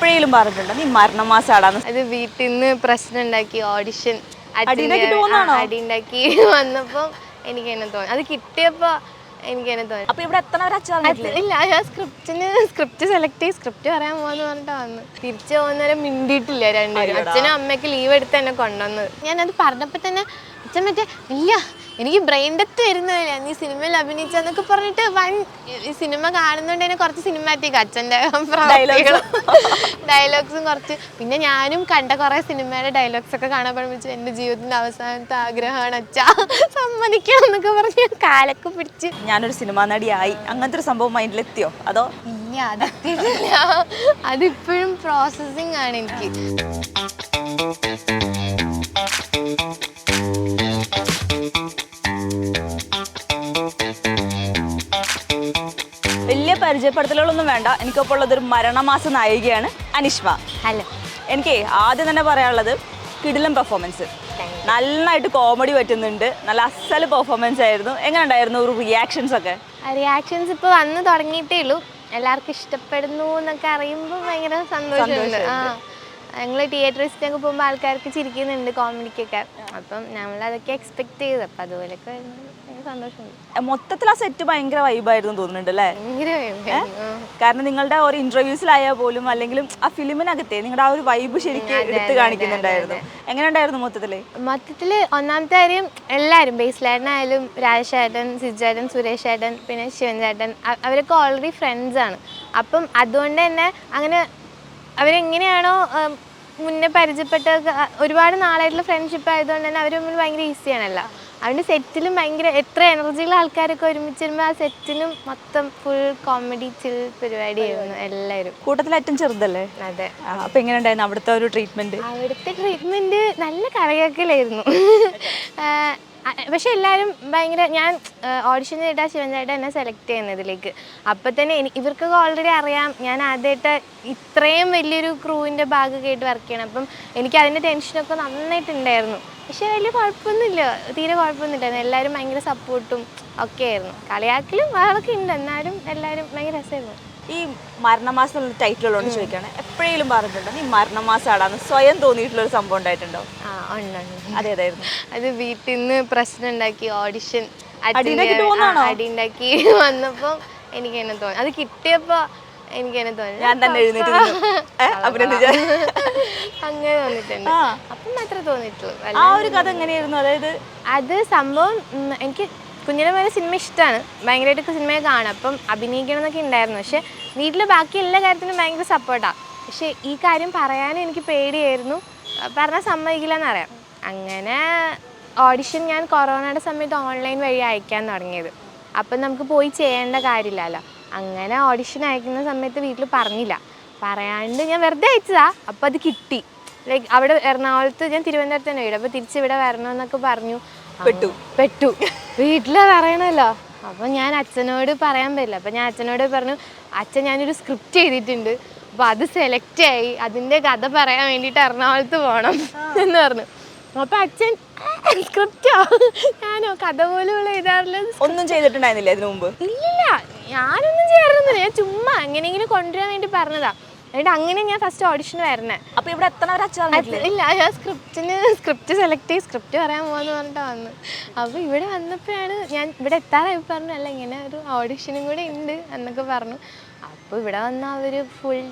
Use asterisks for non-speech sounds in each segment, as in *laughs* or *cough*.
എപ്പോഴേലും പറഞ്ഞിട്ടുണ്ടോ നീ മരണമാസാടാന്ന് അത് വീട്ടിൽ നിന്ന് പ്രശ്നം ഉണ്ടാക്കി ഓഡിഷൻ അടിയുണ്ടാക്കിയിട്ട് പോകുന്നതാണോ? അടി ഉണ്ടാക്കി വന്നപ്പോൾ എനിക്ക് തന്നെ. തോന്നി അത് കിട്ടിയപ്പോ എനിക്ക് തന്നെ. തോന്നി അപ്പൊ ഇവിടെ എത്തണ ഒരു അച്ഛൻ അത് ഇല്ല ഞാൻ സ്ക്രിപ്റ്റിന് സ്ക്രിപ്റ്റ് സെലക്ട് ചെയ്ത് സ്ക്രിപ്റ്റ് പറയാൻ പോകാന്ന് പറഞ്ഞിട്ട് വന്നു തിരിച്ചു പോകുന്നവരെ മിണ്ടിയിട്ടില്ല രണ്ടുപേരും. അച്ഛനും അമ്മയ്ക്ക് ലീവ് എടുത്ത് എന്നെ കൊണ്ടുവന്നത്. ഞാനത് പറഞ്ഞപ്പോൾ തന്നെ അച്ഛൻ മറ്റേ ഇല്ല എനിക്ക് ബ്രെയിൻ ഡെത്ത് വരുന്നില്ല നീ സിനിമയിൽ അഭിനയിച്ചെന്നൊക്കെ പറഞ്ഞിട്ട് വൺ ഈ സിനിമ കാണുന്നോണ്ട് തന്നെ കുറച്ച് സിനിമാറ്റിക് അച്ഛന്റെ ഡയലോഗ്സും കുറച്ച്. പിന്നെ ഞാനും കണ്ട കുറേ സിനിമയുടെ ഡയലോഗ്സ് ഒക്കെ കാണാൻ പഠിപ്പിച്ചു. എന്റെ ജീവിതത്തിന്റെ അവസാനത്തെ ആഗ്രഹമാണ് അച്ഛാ. സമ്മതിക്കണം എന്നൊക്കെ പറഞ്ഞ് കാലൊക്കെ പിടിച്ച്. ഞാനൊരു സിനിമാ നടിയായി. അങ്ങനത്തെ ഒരു സംഭവം മൈൻഡിലെത്തിയോ? അതോ? ഇല്ല അതെത്തിയിട്ടില്ല. അതിപ്പോഴും പ്രോസസ്സിങ് ആണ് എനിക്ക്. പരിചയപ്പെടുത്തലുകളൊന്നും വേണ്ട. എനിക്കൊപ്പം ഉള്ളത് ഒരു മരണമാസ നായികയാണ് അനിഷ്മ. ഹലോ എനിക്ക് ആദ്യം തന്നെ പറയാനുള്ളത് കിടിലം പെർഫോമൻസ് നന്നായിട്ട് കോമഡി പറ്റുന്നുണ്ട്. നല്ല അസൽ പെർഫോമൻസ് ആയിരുന്നു. എങ്ങനെ ഉണ്ടായിരുന്നു ഒരു റിയാക്ഷൻസ് ഒക്കെ? റിയാക്ഷൻസ് ഇപ്പോൾ വന്ന് തുടങ്ങിയിട്ടേ ഉള്ളൂ. എല്ലാവർക്കും ഇഷ്ടപ്പെടുന്നു എന്നൊക്കെ അറിയുമ്പോൾ ഭയങ്കര സന്തോഷമുണ്ട്. ആ ഞങ്ങൾ തിയേറ്ററിസ്റ്റൊക്കെ പോകുമ്പോൾ ആൾക്കാർക്ക് ചിരിക്കുന്നുണ്ട് കോമഡിക്കൊക്കെ അപ്പം നമ്മൾ അതൊക്കെ എക്സ്പെക്ട് ചെയ്തു. അപ്പം അതുപോലെയൊക്കെ സന്തോഷമുണ്ട്. മൊത്തത്തിൽ ആ സെറ്റ് ഭയങ്കര വൈബായിരുന്നു തോന്നുന്നുണ്ട് അല്ലേ? കാരണം നിങ്ങളുടെ ഒരു ഇന്റർവ്യൂസിലായാൽ പോലും അല്ലെങ്കിൽ ആ ഫിലിമിനകത്തെ നിങ്ങളുടെ ആ ഒരു വൈബ് ശരിക്കും എടുത്തു കാണിക്കുന്നുണ്ടായിരുന്നു. എങ്ങനെ ഉണ്ടായിരുന്നു മൊത്തത്തിൽ? മൊത്തത്തിൽ ഒന്നാമത്തെ കാര്യം എല്ലാവരും ബേസ്ലേട്ടനായാലും രാജേഷേട്ടൻ സിജേട്ടൻ സുരേഷ് ഏട്ടൻ പിന്നെ ശിവൻ ചേട്ടൻ അ- അവരൊക്കെ ഓൾറെഡി ഫ്രണ്ട്സ് ആണ്. അപ്പം അതുകൊണ്ട് തന്നെ അങ്ങനെ അവരെങ്ങനെയാണോ മുന്നേ പരിചയപ്പെട്ട ഒരുപാട് നാളായിട്ടുള്ള ഫ്രണ്ട്ഷിപ്പ് ആയതുകൊണ്ട് തന്നെ അവർ തമ്മിൽ ഭയങ്കര ഈസിയാണല്ലോ അതുകൊണ്ട് സെറ്റിലും ഭയങ്കര എത്ര എനർജിയുള്ള ആൾക്കാരൊക്കെ ഒരുമിച്ച് വരുമ്പോൾ ആ സെറ്റിലും മൊത്തം ഫുൾ കോമഡി ചിൽ പരിപാടിയായിരുന്നു എല്ലാവരും. കൂട്ടത്തിൽ ഏറ്റവും ചെറുതല്ലേ? അതെ. അപ്പൊ എങ്ങനെ ഉണ്ടായിരുന്നു അവിടുത്തെ ഒരു ട്രീറ്റ്മെന്റ് അവിടുത്തെ ട്രീറ്റ്മെന്റ് നല്ല കറയാക്കലായിരുന്നു പക്ഷെ എല്ലാവരും ഭയങ്കര ഞാൻ ഓഡിഷൻ ചെയ്തിട്ടാ ശിവൻ ചേട്ടൻ എന്നെ സെലക്ട് ചെയ്യുന്നതിലേക്ക് അപ്പം തന്നെ എനിക്ക് ഇവർക്കൊക്കെ ഓൾറെഡി അറിയാം. ഞാൻ ആദ്യമായിട്ട് ഇത്രയും വലിയൊരു ക്രൂവിന്റെ ഭാഗമൊക്കെ ആയിട്ട് വർക്ക് ചെയ്യണം. അപ്പം എനിക്ക് അതിന്റെ ടെൻഷനൊക്കെ നന്നായിട്ടുണ്ടായിരുന്നു. പക്ഷെ വലിയ കുഴപ്പമൊന്നുമില്ല. തീരെ കുഴപ്പമൊന്നുമില്ലായിരുന്നു. എല്ലാവരും ഭയങ്കര സപ്പോർട്ടും ഒക്കെ ആയിരുന്നു. കളിയാക്കലും അതൊക്കെ ഉണ്ട്. എന്നാലും എല്ലാവരും ഭയങ്കര രസമായിരുന്നു. ഈ മരണമാസം എന്നുള്ള ടൈറ്റിൽ ഉള്ളതുകൊണ്ട് ചോദിക്കാണ്. എപ്പോഴേലും പറഞ്ഞിട്ടുണ്ടോ. നീ മരണമാസാടാന്ന് സ്വയം തോന്നിയിട്ടുള്ള ഒരു സംഭവം ഉണ്ടായിട്ടുണ്ടോ? ആ ഉണ്ട് അതെ വീട്ടിൽ നിന്ന് പ്രശ്നം ഉണ്ടാക്കി ഓഡിഷൻ അടിയുണ്ടാക്കിയിട്ട് പോകുന്നതാണോ? അടി ഉണ്ടാക്കി *laughs* വന്നപ്പോൾ എനിക്ക് തന്നെ. തോന്നി അത് കിട്ടിയപ്പോ എനിക്ക് തന്നെ. തോന്നി ഞാൻ തന്നെ എഴുന്നേറ്റ് നിന്നു. *laughs* ഏ, അഭിനന്ദിച്ച *laughs* അങ്ങനെ തോന്നിയിട്ടുണ്ട് ആ. അപ്പം മാത്രമേ തോന്നിയിട്ടുള്ളൂ. ആ ഒരു കഥ എങ്ങനെയായിരുന്നു? അതായത് അത് സംഭവം ഉം, എനിക്ക് കുഞ്ഞിനെ പോലെ സിനിമ ഇഷ്ടമാണ് ഭയങ്കരമായിട്ടൊക്കെ സിനിമയെ കാണും. അപ്പം അഭിനയിക്കണം എന്നൊക്കെ ഉണ്ടായിരുന്നു. പക്ഷേ വീട്ടിൽ ബാക്കി എല്ലാ കാര്യത്തിനും ഭയങ്കര സപ്പോർട്ടാണ് പക്ഷേ ഈ കാര്യം പറയാനും എനിക്ക് പേടിയായിരുന്നു. പറഞ്ഞാൽ സമ്മതിക്കില്ല എന്നറിയാം അങ്ങനെ ഓഡിഷൻ ഞാൻ കൊറോണയുടെ സമയത്ത് ഓൺലൈൻ വഴി അയക്കാൻ തുടങ്ങിയത്. അപ്പം നമുക്ക് പോയി ചെയ്യേണ്ട കാര്യമില്ലല്ലോ. അങ്ങനെ ഓഡിഷൻ അയക്കുന്ന സമയത്ത് വീട്ടിൽ പറഞ്ഞില്ല. പറയാണ്ട് ഞാൻ വെറുതെ അയച്ചതാ. അപ്പം അത് കിട്ടി. ലൈക്ക് അവിടെ എറണാകുളത്ത് ഞാൻ തിരുവനന്തപുരത്ത് തന്നെ വീട് അപ്പോൾ തിരിച്ചിവിടെ വരണമെന്നൊക്കെ പറഞ്ഞു. പെട്ടു. പെട്ടു. വീട്ടിൽ പറയണല്ലോ. അപ്പൊ ഞാൻ അച്ഛനോട് പറയാൻ പറ്റില്ല. അപ്പൊ ഞാൻ അച്ഛനോട് പറഞ്ഞു അച്ഛൻ ഞാനൊരു സ്ക്രിപ്റ്റ് ചെയ്തിട്ടുണ്ട് അപ്പൊ അത് സെലക്ട് ആയി. അതിന്റെ കഥ പറയാൻ വേണ്ടിയിട്ട് എറണാകുളത്ത് പോണം. എന്ന് പറഞ്ഞു. അപ്പൊ അച്ഛൻ സ്ക്രിപ്റ്റോ ഞാനോ കഥ പോലും എഴുതാറില്ല. ഒന്നും ചെയ്തിട്ടുണ്ടായിരുന്നില്ല ഇതിനു മുമ്പ്? ഇല്ലില്ല. ഞാനൊന്നും ചെയ്യാറൊന്നുമില്ല. ഞാൻ ചുമ്മാ എങ്ങനെയെങ്കിലും കൊണ്ടുവരാൻ വേണ്ടി പറഞ്ഞതാ. എന്നിട്ട് അങ്ങനെ ഞാൻ ഫസ്റ്റ് ഓഡിഷൻ വരണേ. അപ്പൊ ഇവിടെ എത്തണ ഒരു അച്ഛൻ ഇല്ല ഞാൻ സ്ക്രിപ്റ്റിന് സ്ക്രിപ്റ്റ് സെലക്ട് ചെയ്ത് സ്ക്രിപ്റ്റ് പറയാൻ പോകാന്ന് പറഞ്ഞിട്ട് വന്നു. അപ്പൊ ഇവിടെ വന്നപ്പോഴാണ് ഞാൻ ഇവിടെ എത്താറായി പറഞ്ഞു അല്ല ഇങ്ങനെ ഒരു ഓഡിഷനും കൂടെ ഉണ്ട് എന്നൊക്കെ പറഞ്ഞു. അപ്പൊ ഇവിടെ വന്ന അവർ ഫുൾ?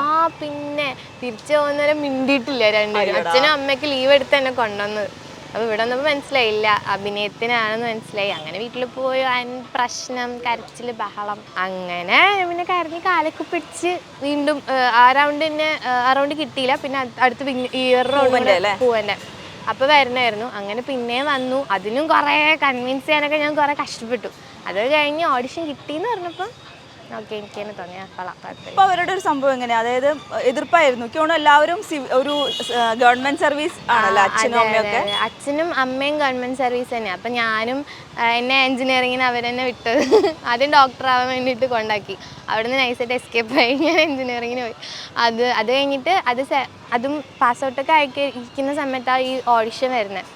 ആ പിന്നെ തിരിച്ചു പോകുന്നവരെ മിണ്ടിയിട്ടില്ല രണ്ടുപേരും. അച്ഛനും അമ്മയ്ക്ക് ലീവ് എടുത്ത് എന്നെ കൊണ്ടുവന്നത്. അപ്പോൾ ഇവിടെ വന്നപ്പോൾ മനസ്സിലായില്ല. അഭിനയത്തിനാണെന്ന് മനസ്സിലായി. അങ്ങനെ വീട്ടിൽ പോയി അതിന് പ്രശ്നം കരച്ചിൽ ബഹളം അങ്ങനെ പിന്നെ കരഞ്ഞ് കാലൊക്കെ പിടിച്ച് വീണ്ടും ആ റൗണ്ട് തന്നെ ആ റൗണ്ട് കിട്ടിയില്ല. പിന്നെ അടുത്ത് ഇയർ റൗണ്ട്? പൂവന്റെ അപ്പോൾ വരണമായിരുന്നു അങ്ങനെ പിന്നെ വന്നു. അതിനും കുറേ കൺവിൻസ് ചെയ്യാനൊക്കെ ഞാൻ കുറേ കഷ്ടപ്പെട്ടു. അത് കഴിഞ്ഞ് ഓഡിഷൻ കിട്ടിയെന്ന് പറഞ്ഞപ്പോൾ ഓക്കെ എനിക്ക് തന്നെ തോന്നി ഇപ്പൊ അവരുടെ ഒരു സംഭവം എങ്ങനെയാ? അതായത് എതിർപ്പായിരുന്നു. എനിക്ക് എല്ലാവരും ഒരു ഗവൺമെന്റ് സർവീസ് ആണല്ലോ അച്ഛനും അമ്മയൊക്കെ. അച്ഛനും അമ്മയും ഗവൺമെന്റ് സർവീസ് തന്നെയാണ് അപ്പം ഞാനും എന്നെ എഞ്ചിനീയറിങ്ങിന് അവരെന്നെ വിട്ടത്. *laughs* ആദ്യം ഡോക്ടർ ആവാൻ വേണ്ടിയിട്ട് കൊണ്ടാക്കി. അവിടെ നിന്ന് നൈസായിട്ട് എസ്കേപ്പ് ആയി. *laughs* ഞാൻ എഞ്ചിനീയറിങ്ങിന് പോയി. അത് അത് കഴിഞ്ഞിട്ട് അത് അതും പാസ് ഔട്ടൊക്കെ ആയി ഇരിക്കുന്ന സമയത്താണ് ഈ ഓഡിഷൻ വരുന്നത്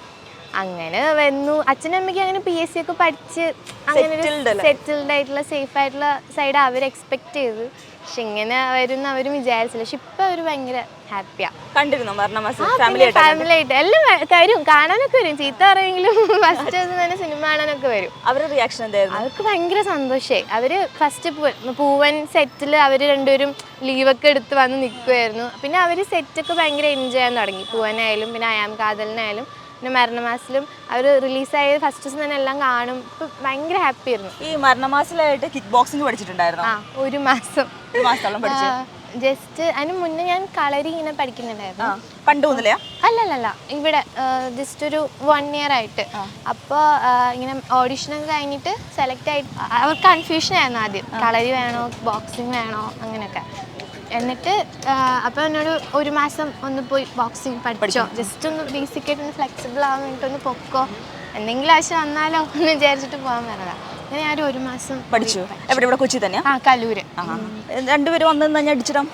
അങ്ങനെ വന്നു. അച്ഛനും അമ്മയ്ക്ക് അങ്ങനെ പി എസ് സി ഒക്കെ പഠിച്ച് അങ്ങനെ ഒരു സെറ്റിൽഡ് ആയിട്ടുള്ള സേഫ് ആയിട്ടുള്ള സൈഡ് അവർ എക്സ്പെക്ട് ചെയ്തു. പക്ഷെ ഇങ്ങനെ വരുന്ന അവരും വിചാരിച്ചില്ല. പക്ഷെ ഇപ്പൊ അവർ ഭയങ്കര ഹാപ്പിയാ കണ്ടിരുന്നു ഫാമിലി ആയിട്ട് എല്ലാം വരും. കാണാനൊക്കെ വരും. ചീത്ത അറിയെങ്കിലും ഫസ്റ്റ് *laughs* തന്നെ സിനിമ കാണാനൊക്കെ വരും. അവരുടെ റിയാക്ഷൻ എന്തായിരുന്നു? അവർക്ക് ഭയങ്കര സന്തോഷമായി അവർ ഫസ്റ്റ് പൂവൻ സെറ്റിൽ അവർ രണ്ടുപേരും ലീവൊക്കെ എടുത്ത് വന്ന് നിൽക്കുമായിരുന്നു പിന്നെ അവർ സെറ്റൊക്കെ ഭയങ്കര എൻജോയ് ചെയ്യാൻ തുടങ്ങി. പൂവനായാലും പിന്നെ അയാം കാതലിനായാലും. പിന്നെ മരണമാസിലും അവർ റിലീസായ ഫസ്റ്റ് ദിവസം തന്നെ എല്ലാം കാണും. ഇപ്പം ഭയങ്കര ഹാപ്പി ആയിരുന്നു. ഈ മരണമാസിലായിട്ട് കിക്ക് ബോക്സിംഗ് പഠിച്ചിട്ടുണ്ടായിരുന്നു? ആ ഒരു മാസം. ഒരു മാസത്തോളം പഠിച്ചു. ജസ്റ്റ് അതിന് മുന്നേ ഞാൻ കളരി ഇങ്ങനെ പഠിക്കുന്നുണ്ടായിരുന്നു. പണ്ട് മുതലേ? അല്ലല്ലല്ല ഇവിടെ ജസ്റ്റ് ഒരു വൺ ഇയർ ആയിട്ട്. അപ്പോൾ ഇങ്ങനെ ഓഡിഷൻ ഒക്കെ കഴിഞ്ഞിട്ട് സെലക്ട് ആയിട്ട് അവർ കൺഫ്യൂഷൻ ആയിരുന്നു ആദ്യം. കളരി വേണോ ബോക്സിംഗ് വേണോ അങ്ങനെയൊക്കെ. എന്നിട്ട് അപ്പോൾ എന്നോട് ഒരു മാസം ഒന്ന് പോയി ബോക്സിങ് പഠിച്ചോ. ജസ്റ്റ് ഒന്ന് ബേസിക് ആയിട്ട് ഒന്ന് ഫ്ലെക്സിബിൾ ആവാൻ വേണ്ടിയിട്ട് ഒന്ന് പൊക്കോ. എന്തെങ്കിലും ആവശ്യം വന്നാലോ എന്ന് വിചാരിച്ചിട്ട് പോകാൻ പറഞ്ഞതാണ് അങ്ങനെ ഞാൻ ഒരു മാസം പഠിച്ചു. എവിടെ ഇവിടെ കൊച്ചി തന്നെ ആ കലൂര്. രണ്ടുപേരും വന്നു തന്നെ അടിച്ചിടാം?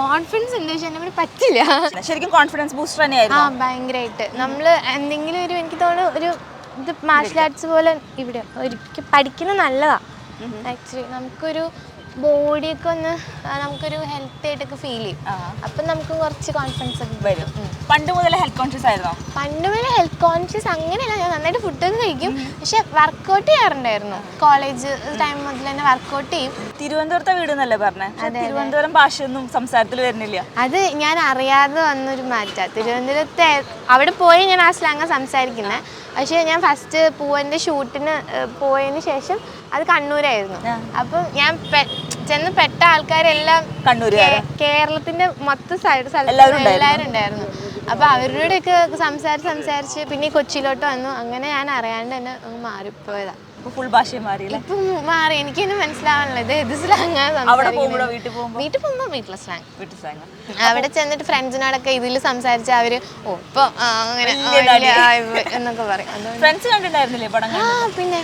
കോൺഫിഡൻസ് ഉണ്ട് പക്ഷെ എന്നെ പറ്റില്ല. ശരിക്കും കോൺഫിഡൻസ് ബൂസ്റ്റർ തന്നെയായിരുന്നു. ആ ഭയങ്കരമായിട്ട് നമ്മൾ എന്തെങ്കിലും ഒരു എനിക്ക് തോന്നുന്നു ഒരു ഇത് മാർഷൽ ആർട്സ് പോലെ ഇവിടെ ഒരിക്കൽ പഠിക്കുന്നത് നല്ലതാ. ആക്ച്വലി നമുക്കൊരു ബോഡിയൊക്കെ ഒന്ന് നമുക്കൊരു ഹെൽത്തി ആയിട്ടൊക്കെ ഫീൽ ചെയ്യും. അപ്പം നമുക്ക് കുറച്ച് കോൺഫിഡൻസ് ഒക്കെ വരും. പണ്ട് മുതലേ ഹെൽത്ത് കോൺഷ്യസ് ആയിരുന്നോ? പണ്ട് മുതലേ ഹെൽത്ത് കോൺഷ്യസ് അങ്ങനെയല്ല. ഞാൻ നന്നായിട്ട് ഫുഡൊക്കെ കഴിക്കും. പക്ഷെ വർക്കൗട്ട് ചെയ്യാറുണ്ടായിരുന്നു. കോളേജ് ടൈം മുതൽ തന്നെ വർക്കൗട്ട് ചെയ്യും. തിരുവനന്തപുരത്തെ വീട് എന്നല്ലേ പറഞ്ഞത് തിരുവനന്തപുരം ഭാഷയൊന്നും സംസാരത്തിൽ വരുന്നില്ല. അത് ഞാൻ അറിയാതെ വന്നൊരു മാറ്റാ. തിരുവനന്തപുരത്തെ അവിടെ പോയി ഞാൻ ആ സ്ലാങ്ങ സംസാരിക്കുന്നത് പക്ഷേ ഞാൻ ഫസ്റ്റ് പൂവന്റെ ഷൂട്ടിന് പോയതിന് ശേഷം അത് കണ്ണൂരായിരുന്നു. അപ്പം ഞാൻ ചെന്ന് പെട്ട ആൾക്കാരെല്ലാം കണ്ണൂർ കേരളത്തിന്റെ മൊത്തം സൈഡ് സ്ഥലത്ത് എല്ലാവരും ഉണ്ടായിരുന്നു. അപ്പൊ അവരോടൊക്കെ സംസാരിച്ച് സംസാരിച്ച് പിന്നെ കൊച്ചിയിലോട്ട് വന്നു. അങ്ങനെ ഞാൻ അറിയാണ്ട് തന്നെ മാറിപ്പോയതാണ് ഫുൾ ഭാഷയും മാറി ഇപ്പം മാറി. എനിക്ക് തന്നെ ഇത് അവിടെ പോകുമ്പോഴോ വീട്ടിൽ പോകുമ്പോ? വീട്ടിൽ പോകുമ്പോൾ വീട്ടിലെ സ്ലാങ് വീട്ടിൽ സ്ലാങ് അവിടെ ചെന്നിട്ട് ഫ്രണ്ട്സിനോടൊക്കെ ഇതിൽ സംസാരിച്ച അവർ ഓ ഇപ്പൊ അങ്ങനെ എന്നൊക്കെ പറയും. ഫ്രണ്ട്സ് കണ്ടിട്ടുണ്ടായിരുന്നില്ലേ പടങ്ങൾ ആ പിന്നെ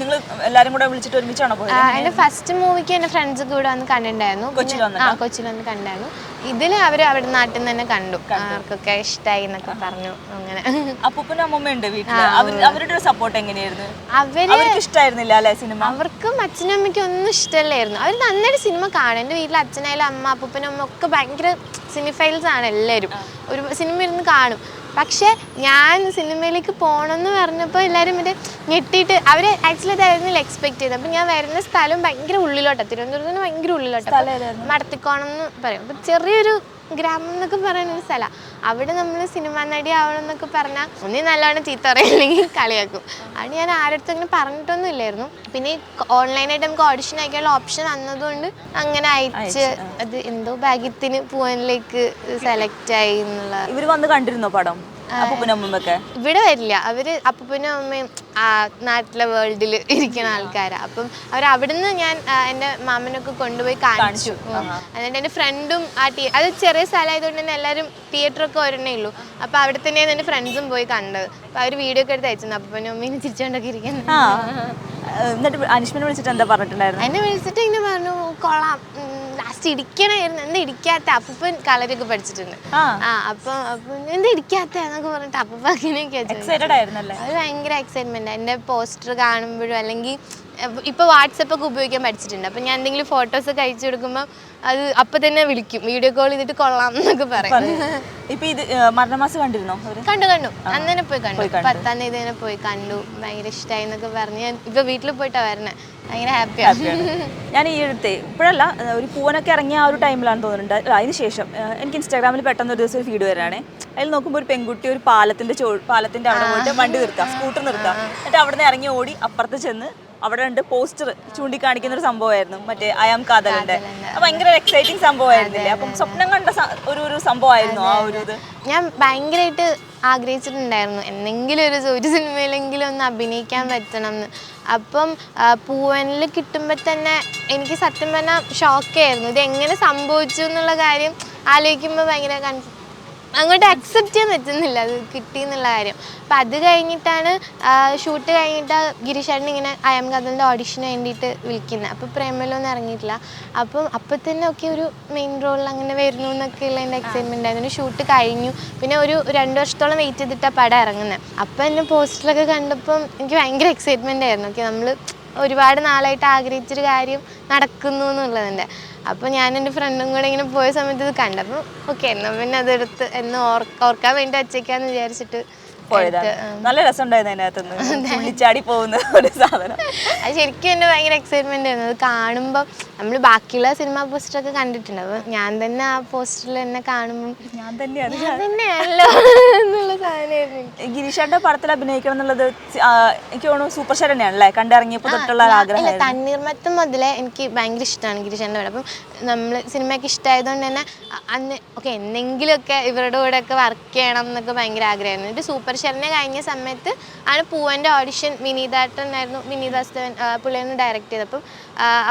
നിങ്ങൾ എല്ലാരും കൂടെ വിളിച്ചിട്ട് ഒരുമിച്ചാണോ പോയത്? എന്റെ ഫസ്റ്റ് മൂവിക്ക് എന്റെ ഫ്രണ്ട്സ് കൂടെ വന്ന് കണ്ടിട്ടുണ്ടായിരുന്നു. കൊച്ചിൽ കൊച്ചിയിൽ? ആ കൊച്ചിയിൽ വന്ന് കണ്ടായിരുന്നു ഇതിൽ അവർ അവിടെ നാട്ടിൽ നിന്ന് തന്നെ കണ്ടു. അവർക്കൊക്കെ ഇഷ്ടായി എന്നൊക്കെ പറഞ്ഞു. അങ്ങനെ. അപ്പൂപ്പനും അമ്മമ്മയുണ്ട് വീട്ടിൽ? അവർ അവരുടെ സപ്പോർട്ട് എങ്ങനെയായിരുന്നു? അവർ അവർക്ക് ഇഷ്ടമായിരുന്നില്ല അല്ലെ സിനിമ? അവർക്കും അച്ഛനും അമ്മയ്ക്കും ഒന്നും ഇഷ്ടമല്ലായിരുന്നു. അവർ നന്നായിട്ട് സിനിമ കാണും. എന്റെ വീട്ടിൽ അച്ഛനായാലും അമ്മ അപ്പൂപ്പനും അമ്മ ഒക്കെ ഭയങ്കര സിനിഫൈൽസ് ആണ് എല്ലാവരും. ഒരു സിനിമ ഇരുന്ന് കാണും. പക്ഷെ ഞാൻ സിനിമയിലേക്ക് പോകണമെന്ന് പറഞ്ഞപ്പോൾ എല്ലാവരും മറ്റേ ഞെട്ടിയിട്ട് അവർ ആക്ച്വലി അതായിരുന്നില്ല എക്സ്പെക്ട് ചെയ്തത്. അപ്പം ഞാൻ വരുന്ന സ്ഥലം ഭയങ്കര ഉള്ളിലോട്ടാണ് നിന്ന് ഭയങ്കര ഉള്ളിലോട്ടാണ് മടത്തിക്കോണം എന്ന് പറയും. അപ്പം ചെറിയൊരു ഗ്രാമം എന്നൊക്കെ പറയുന്ന ഒരു സ്ഥലമാണ് അവിടെ നമ്മൾ സിനിമ നടി ആവണം എന്നൊക്കെ പറഞ്ഞാൽ ഒന്നീ നല്ലവണ്ണം ചീത്ത പറയില്ലെങ്കിൽ കളിയാക്കും അത് ഞാൻ ആരടുത്തും അങ്ങനെ പറഞ്ഞിട്ടൊന്നും ഇല്ലായിരുന്നു. പിന്നെ ഓൺലൈനായിട്ട് നമുക്ക് ഓഡിഷൻ അയക്കാനുള്ള ഓപ്ഷൻ വന്നതുകൊണ്ട് അങ്ങനെ അയച്ച് അത് എന്തോ ഭാഗ്യത്തിന് പൂവനിലേക്ക് സെലക്ട് ആയി എന്നുള്ള ഇവർ വന്ന് കണ്ടിരുന്നോ പടം? അപ്പൂപ്പനും ഇവിടെ വരില്ല. അവർ അപ്പൂപ്പനും അമ്മയും ആ, നാട്ടിലെ വേൾഡിൽ ഇരിക്കുന്ന ആൾക്കാരാണ് അപ്പം അവർ അവിടുന്ന് ഞാൻ എന്റെ എന്റെ മാമനൊക്കെ കൊണ്ടുപോയി കാണിച്ചു. എന്നിട്ട് എന്റെ ഫ്രണ്ടും ആ ടീ അത് ചെറിയ സ്ഥലമായതുകൊണ്ട് തന്നെ എല്ലാവരും തിയേറ്ററൊക്കെ ഒരെണ്ണേ ഉള്ളൂ. അപ്പോൾ അവിടെ തന്നെയാണ് എന്റെ ഫ്രണ്ട്സും പോയി കണ്ടത്. അപ്പോൾ അവർ വീഡിയോ ഒക്കെ എടുത്ത് അയച്ചു അപ്പൂപ്പനും അമ്മയും ചിരിച്ചുകൊണ്ടൊക്കെ ഇരിക്കുന്നത് ഏഹ് എന്നിട്ട് അനുഷ്മനെ വിളിച്ചിട്ട് എന്താ പറഞ്ഞിട്ടുണ്ടായിരുന്നു? എന്നെ വിളിച്ചിട്ട് ഇങ്ങനെ പറഞ്ഞു കൊള്ളാം. ലാസ്റ്റ് ഇടിക്കണായിരുന്നു എന്താ ഇടിക്കാത്ത അപ്പൂപ്പൻ കളരൊക്കെ പഠിച്ചിട്ടുണ്ട്. ആ. അപ്പൊ അപ്പം എന്താ ഇടിക്കാത്ത എന്നൊക്കെ പറഞ്ഞിട്ട് അപ്പൂപ്പ അങ്ങനെയൊക്കെ അത് ഭയങ്കര എക്സൈറ്റ്മെന്റ് എന്റെ പോസ്റ്റർ കാണുമ്പോഴും അല്ലെങ്കിൽ ഇപ്പോൾ വാട്സപ്പ് ഒക്കെ ഉപയോഗിക്കാൻ പഠിച്ചിട്ടുണ്ട്. അപ്പം ഞാൻ എന്തെങ്കിലും ഫോട്ടോസ് ഒക്കെ അയച്ചു കൊടുക്കുമ്പോൾ അത് അപ്പൊ തന്നെ വിളിക്കും. വീഡിയോ കോൾ ചെയ്തിട്ട് കൊള്ളാം എന്നൊക്കെ പറയും. ഇപ്പൊ ഇത് മരണമാസം കണ്ടിരുന്നോ കണ്ടു കണ്ടു. അന്ന് തന്നെ പോയി കണ്ടു. പത്താം തീയതി തന്നെ പോയി കണ്ടു. ഭയങ്കര ഇഷ്ടമായി എന്നൊക്കെ പറഞ്ഞ് ഞാൻ ഇപ്പൊ വീട്ടിൽ പോയിട്ടാ വരണേ. ഭയങ്കര ഹാപ്പിയാണ് ഞാൻ ഈ അടുത്ത് ഇപ്പോഴല്ല ഒരു പൂവനൊക്കെ ഇറങ്ങിയ ആ ഒരു ടൈമിലാണ് തോന്നുന്നുണ്ട്. അതിന് ശേഷം എനിക്ക് ഇൻസ്റ്റാഗ്രാമിൽ പെട്ടെന്ന് ഒരു ദിവസം ഒരു ഫീഡ് വരാണേ. അതിൽ നോക്കുമ്പോൾ ഒരു പെൺകുട്ടി ഒരു പാലത്തിന്റെ ചോ പാലത്തിന്റെ അവിടെ പോയിട്ട് വണ്ടി നിർത്താം സ്കൂട്ടർ നിർത്താം. എന്നിട്ട് അവിടെ നിന്ന് ഇറങ്ങി ഓടി അപ്പുറത്ത് ചെന്ന് അവിടെ ഉണ്ട് പോസ്റ്റർ ചൂണ്ടിക്കാണിക്കുന്ന ഒരു സംഭവമായിരുന്നു. മറ്റേ അയാം കാതലിന്റെ. ഭയങ്കര എക്സൈറ്റിംഗ് സംഭവമായിരുന്നില്ലേ? അപ്പം സ്വപ്നം കണ്ട ഒരു ഒരു സംഭവമായിരുന്നു ആ ഒരു ഇത്. ഞാൻ ഭയങ്കരമായിട്ട് ആഗ്രഹിച്ചിട്ടുണ്ടായിരുന്നു. എന്തെങ്കിലും ഒരു ഒരു സിനിമയിലെങ്കിലും ഒന്ന് അഭിനയിക്കാൻ പറ്റണം എന്ന്. അപ്പം പൂവനിൽ കിട്ടുമ്പോൾ തന്നെ എനിക്ക് സത്യം പറഞ്ഞാൽ ഷോക്കായിരുന്നു ഇത് എങ്ങനെ സംഭവിച്ചു എന്നുള്ള കാര്യം ആലോചിക്കുമ്പോൾ ഭയങ്കര കൺഫ് അങ്ങോട്ട് അക്സെപ്റ്റ് ചെയ്യാൻ പറ്റുന്നില്ല. അത് കിട്ടി എന്നുള്ള കാര്യം. അപ്പം അത് കഴിഞ്ഞിട്ടാണ് ഷൂട്ട് കഴിഞ്ഞിട്ട് ഗിരീഷേട്ടൻ ഇങ്ങനെ ഐ അയം കഥലിന്റെ ഓഡിഷന് വേണ്ടിയിട്ട് വിളിക്കുന്നത് അപ്പോൾ പ്രേമലൊന്നും ഇറങ്ങിയിട്ടില്ല. അപ്പം അപ്പം തന്നെ ഒക്കെ ഒരു മെയിൻ റോളിൽ അങ്ങനെ വരുന്നു എന്നൊക്കെ ഉള്ള എന്റെ എക്സൈറ്റ്മെന്റ് ആയിരുന്നു ഷൂട്ട് കഴിഞ്ഞു. പിന്നെ ഒരു രണ്ട് വർഷത്തോളം വെയിറ്റ് ചെയ്തിട്ടാണ് പടം ഇറങ്ങുന്നത് അപ്പം എന്നെ പോസ്റ്ററിലൊക്കെ കണ്ടപ്പം എനിക്ക് ഭയങ്കര എക്സൈറ്റ്മെന്റ് ആയിരുന്നു. ഓക്കെ നമ്മൾ ഒരുപാട് നാളായിട്ട് ആഗ്രഹിച്ചൊരു കാര്യം നടക്കുന്നു എന്നുള്ളതിന്റെ. അപ്പോൾ ഞാൻ എന്റെ ഫ്രണ്ടും കൂടെ ഇങ്ങനെ പോയ സമയത്ത് ഇത് കണ്ടപ്പോൾ ഓക്കെ എന്നാൽ പിന്നെ അതെടുത്ത് എന്ന് ഓർ ഓർക്കാൻ വേണ്ടി വച്ചേക്കാന്ന് വിചാരിച്ചിട്ട് പോയതാണ്. നല്ല രസമുണ്ടായിരുന്നു അതിനകത്തുനിന്ന്. പുള്ളിച്ചാടി പോകുന്ന *laughs* ഒരു സാധനം. അത് ശരിക്കും എന്നെ ഭയങ്കര എക്സൈറ്റ്മെന്റ് ആയിരുന്നു. അത് കാണുമ്പോൾ നമ്മൾ ബാക്കിയുള്ള സിനിമ പോസ്റ്ററൊക്കെ കണ്ടിട്ടുണ്ട്. അപ്പൊ ഞാൻ തന്നെ ആ പോസ്റ്ററിൽ എന്നെ കാണുമ്പോൾ ഞാൻ തന്നെയാണ്. തന്നെയല്ലോ എന്നുള്ള സാധനമായിരുന്നു എനിക്ക്. ഗിരീഷാന്റെ പടത്തിൽ അഭിനയിക്കണം എന്നുള്ളത് എനിക്ക് തോന്നുന്നു സൂപ്പർ സ്റ്റാർ തന്നെയാണല്ലേ കണ്ടിറങ്ങിയപ്പോൾ തൊട്ടുള്ള ഒരു ആഗ്രഹം തണ്ണീർമത്തം മുതലേ എനിക്ക് ഭയങ്കര ഇഷ്ടമാണ് ഗിരീഷന്റെ പടം. അപ്പം നമ്മൾ സിനിമയൊക്കെ ഇഷ്ടമായതുകൊണ്ട് തന്നെ അന്ന് ഓക്കെ എന്തെങ്കിലുമൊക്കെ ഇവരുടെ കൂടെ ഒക്കെ വർക്ക് ചെയ്യണം എന്നൊക്കെ ഭയങ്കര ആഗ്രഹമായിരുന്നു. എന്നിട്ട് സൂപ്പർ ഷെറിനെ കഴിഞ്ഞ സമയത്ത് ആണ് പൂവന്റെ ഓഡിഷൻ വിനീതായിട്ടുണ്ടായിരുന്നു വിനീതാസ്തവൻ പുള്ളിയെന്ന് ഡയറക്റ്റ് ചെയ്തപ്പം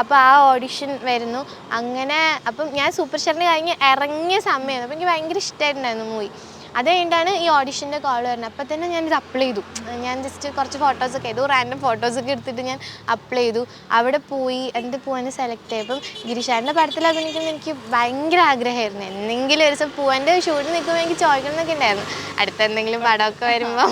അപ്പം അപ്പോൾ ആ ഓഡിഷൻ വരുന്നു. അങ്ങനെ അപ്പം ഞാൻ സൂപ്പർ ഷെറിനെ കഴിഞ്ഞ് ഇറങ്ങിയ സമയമായിരുന്നു അപ്പം എനിക്ക് ഭയങ്കര ഇഷ്ടമായിട്ടുണ്ടായിരുന്നു മൂവി അത് കഴിഞ്ഞിട്ടാണ് ഈ ഓഡിഷന്റെ കോൾ വരുന്നത്. അപ്പോൾ തന്നെ ഞാനിത് അപ്ലൈ ചെയ്തു. ഞാൻ ജസ്റ്റ് കുറച്ച് ഫോട്ടോസൊക്കെ ചെയ്തു. റാൻഡം ഫോട്ടോസൊക്കെ എടുത്തിട്ട് ഞാൻ അപ്ലൈ ചെയ്തു. അവിടെ പോയി എന്റെ പോകാൻ സെലക്ട് ചെയ്യപ്പം ഗിരിഷാറിന്റെ പടത്തിൽ അഭിനയിക്കുന്ന എനിക്ക് ഭയങ്കര ആഗ്രഹമായിരുന്നു. എന്തെങ്കിലും ഒരു ദിവസം പൂവന്റെ ഷൂട്ട് നിൽക്കുമ്പോൾ എനിക്ക് ചോദിക്കണം എന്നൊക്കെ ഉണ്ടായിരുന്നു. അടുത്ത എന്തെങ്കിലും പടമൊക്കെ വരുമ്പോൾ